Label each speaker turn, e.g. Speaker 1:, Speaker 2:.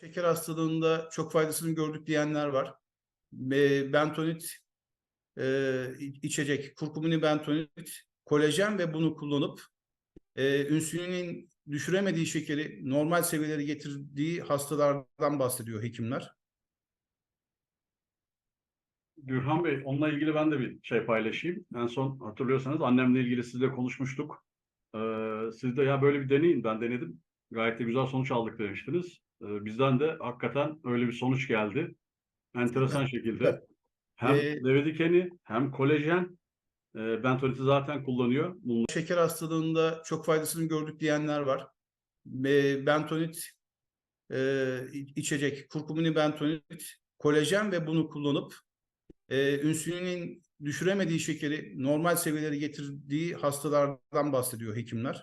Speaker 1: Şeker hastalığında çok faydasını gördük diyenler var. Bentonit e, içecek, kurkumini bentonit, kolajen ve bunu kullanıp e, insülinin düşüremediği şekeri normal seviyeleri getirdiği hastalardan bahsediyor hekimler.
Speaker 2: Gürhan Bey, onunla ilgili ben de bir şey paylaşayım. En son hatırlıyorsanız annemle ilgili sizle konuşmuştuk. Ee, siz de ya böyle bir deneyin, ben denedim. Gayet de güzel sonuç aldık demiştiniz. Ee, bizden de hakikaten öyle bir sonuç geldi. Enteresan şekilde. Hem
Speaker 1: Ee,
Speaker 2: deve dikeni hem kolajen. E, bentoniti zaten kullanıyor. Bunlar
Speaker 1: Şeker hastalığında çok faydasını gördük diyenler var. E, bentonit e, içecek, kurkumini bentonit, kolajen ve bunu kullanıp e, insülinin düşüremediği şekeri normal seviyeleri getirdiği hastalardan bahsediyor hekimler.